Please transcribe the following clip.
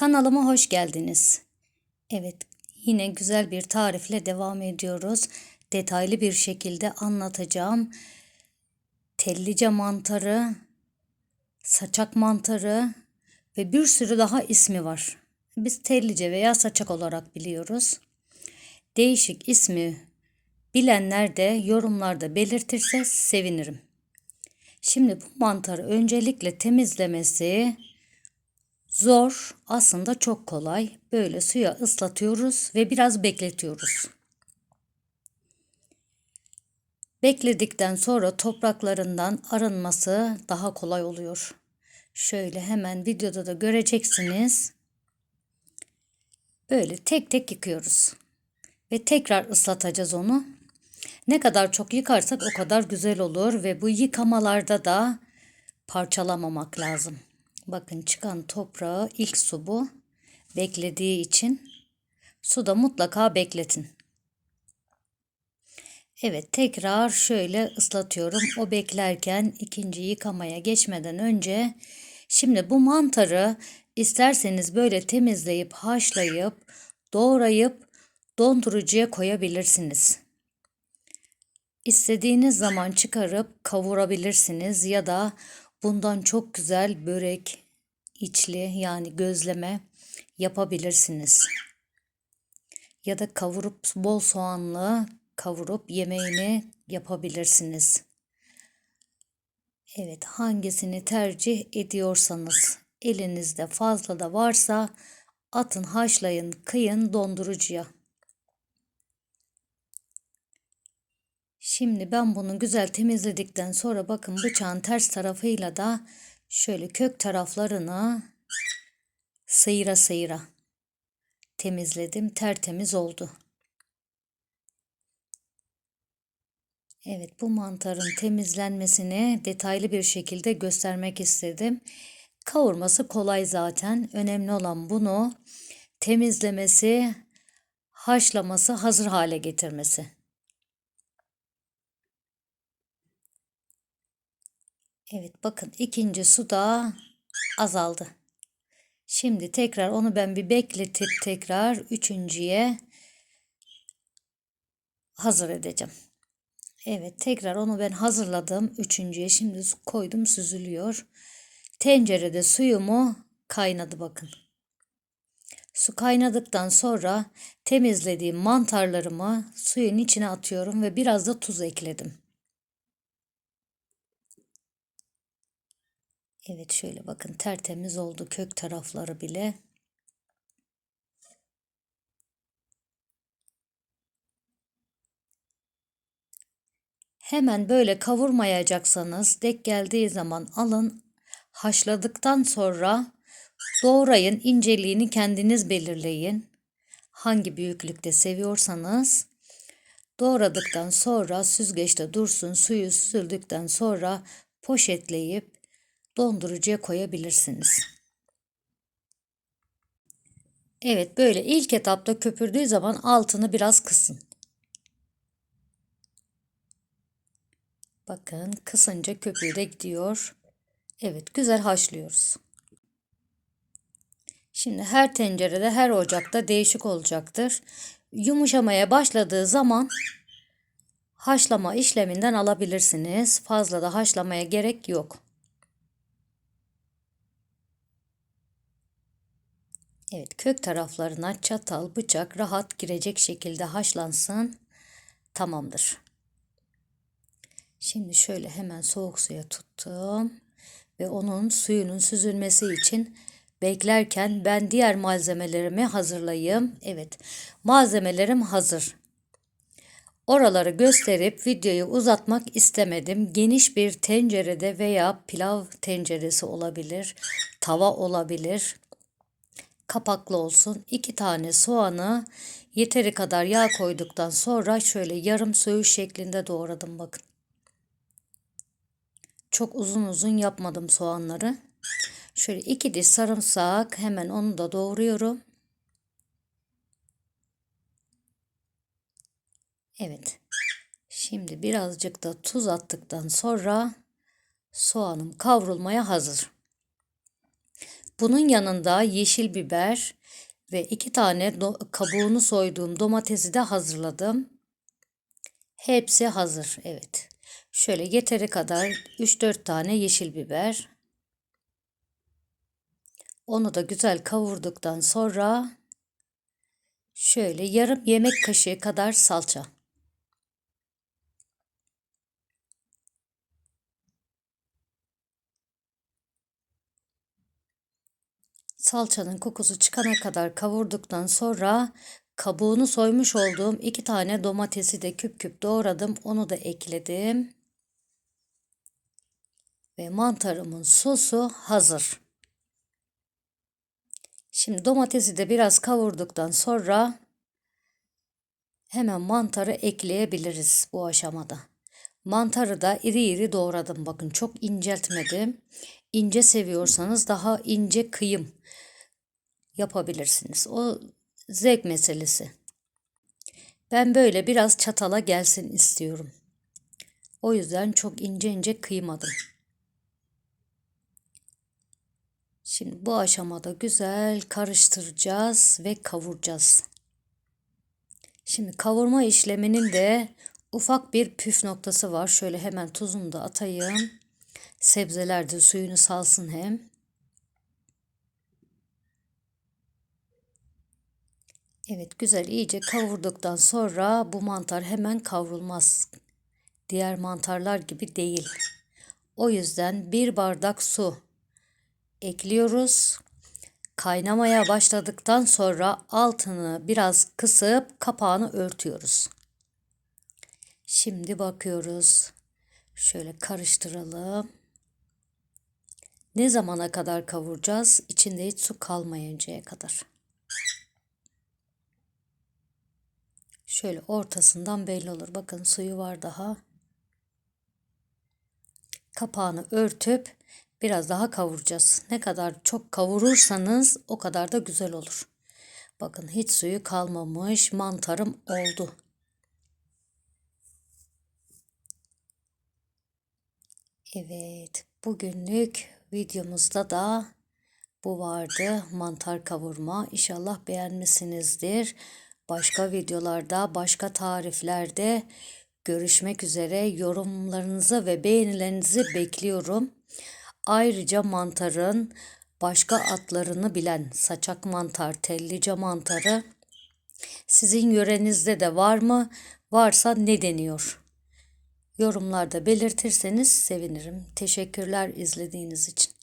Kanalıma hoş geldiniz. Evet, yine güzel bir tarifle devam ediyoruz. Detaylı bir şekilde anlatacağım. Tellice mantarı, saçak mantarı ve bir sürü daha ismi var. Biz tellice veya saçak olarak biliyoruz. Değişik ismi bilenler de yorumlarda belirtirse sevinirim. Şimdi bu mantarı öncelikle temizlemesi Zor, aslında çok kolay. Böyle suya ıslatıyoruz ve biraz bekletiyoruz. Bekledikten sonra topraklarından arınması daha kolay oluyor. Şöyle hemen videoda da göreceksiniz. Böyle tek tek yıkıyoruz. Ve tekrar ıslatacağız onu. Ne kadar çok yıkarsak o kadar güzel olur ve bu yıkamalarda da parçalamamak lazım. Bakın çıkan toprağı ilk su bu. Beklediği için suda mutlaka bekletin. Evet tekrar şöyle ıslatıyorum. O beklerken ikinci yıkamaya geçmeden önce şimdi bu mantarı isterseniz böyle temizleyip haşlayıp doğrayıp dondurucuya koyabilirsiniz. İstediğiniz zaman çıkarıp kavurabilirsiniz ya da bundan çok güzel börek, içli yani gözleme yapabilirsiniz. Ya da kavurup bol soğanlı kavurup yemeğini yapabilirsiniz. Evet, hangisini tercih ediyorsanız elinizde fazla da varsa atın, haşlayın, kıyın dondurucuya. Şimdi ben bunu güzel temizledikten sonra bakın bıçağın ters tarafıyla da şöyle kök taraflarını sıyıra sıyıra temizledim. Tertemiz oldu. Evet bu mantarın temizlenmesini detaylı bir şekilde göstermek istedim. Kavurması kolay zaten. Önemli olan bunu temizlemesi, haşlaması, hazır hale getirmesi. Evet bakın ikinci su da azaldı. Şimdi tekrar onu ben bir bekletip tekrar üçüncüye hazır edeceğim. Evet tekrar onu ben hazırladım. Üçüncüye şimdi koydum süzülüyor. Tencerede suyumu kaynadı bakın. Su kaynadıktan sonra temizlediğim mantarlarımı suyun içine atıyorum ve biraz da tuz ekledim. Evet şöyle bakın tertemiz oldu kök tarafları bile. Hemen böyle kavurmayacaksanız dek geldiği zaman alın haşladıktan sonra doğrayın inceliğini kendiniz belirleyin. Hangi büyüklükte seviyorsanız doğradıktan sonra süzgeçte dursun suyu süzüldükten sonra poşetleyip dondurucuya koyabilirsiniz. Evet böyle ilk etapta köpürdüğü zaman altını biraz kısın. Bakın kısınca köpüğü de gidiyor. Evet güzel haşlıyoruz. Şimdi her tencerede her ocakta değişik olacaktır. Yumuşamaya başladığı zaman haşlama işleminden alabilirsiniz. Fazla da haşlamaya gerek yok. Evet kök taraflarına çatal, bıçak rahat girecek şekilde haşlansın. Tamamdır. Şimdi şöyle hemen soğuk suya tuttum. Ve onun suyunun süzülmesi için beklerken ben diğer malzemelerimi hazırlayayım. Evet malzemelerim hazır. Oraları gösterip videoyu uzatmak istemedim. Geniş bir tencerede veya pilav tenceresi olabilir, tava olabilir kapaklı olsun. 2 tane soğanı yeteri kadar yağ koyduktan sonra şöyle yarım söğüş şeklinde doğradım bakın. Çok uzun uzun yapmadım soğanları. Şöyle iki diş sarımsak hemen onu da doğruyorum. Evet. Şimdi birazcık da tuz attıktan sonra soğanım kavrulmaya hazır. Bunun yanında yeşil biber ve iki tane kabuğunu soyduğum domatesi de hazırladım. Hepsi hazır. Evet. Şöyle yeteri kadar 3-4 tane yeşil biber. Onu da güzel kavurduktan sonra şöyle yarım yemek kaşığı kadar salça. Salçanın kokusu çıkana kadar kavurduktan sonra kabuğunu soymuş olduğum iki tane domatesi de küp küp doğradım. Onu da ekledim. Ve mantarımın sosu hazır. Şimdi domatesi de biraz kavurduktan sonra hemen mantarı ekleyebiliriz bu aşamada. Mantarı da iri iri doğradım. Bakın çok inceltmedim. İnce seviyorsanız daha ince kıyım yapabilirsiniz. O zevk meselesi. Ben böyle biraz çatala gelsin istiyorum. O yüzden çok ince ince kıymadım. Şimdi bu aşamada güzel karıştıracağız ve kavuracağız. Şimdi kavurma işleminin de ufak bir püf noktası var. Şöyle hemen tuzunu da atayım. Sebzeler de suyunu salsın hem. Evet güzel iyice kavurduktan sonra bu mantar hemen kavrulmaz. Diğer mantarlar gibi değil. O yüzden bir bardak su ekliyoruz. Kaynamaya başladıktan sonra altını biraz kısıp kapağını örtüyoruz. Şimdi bakıyoruz. Şöyle karıştıralım. Ne zamana kadar kavuracağız? İçinde hiç su kalmayıncaya kadar. Şöyle ortasından belli olur. Bakın suyu var daha. Kapağını örtüp biraz daha kavuracağız. Ne kadar çok kavurursanız o kadar da güzel olur. Bakın hiç suyu kalmamış. Mantarım oldu. Evet, bugünlük videomuzda da bu vardı. Mantar kavurma. İnşallah beğenmişsinizdir. Başka videolarda, başka tariflerde görüşmek üzere. Yorumlarınızı ve beğenilerinizi bekliyorum. Ayrıca mantarın başka adlarını bilen saçak mantar, tellice mantarı sizin yörenizde de var mı? Varsa ne deniyor? Yorumlarda belirtirseniz sevinirim. Teşekkürler izlediğiniz için.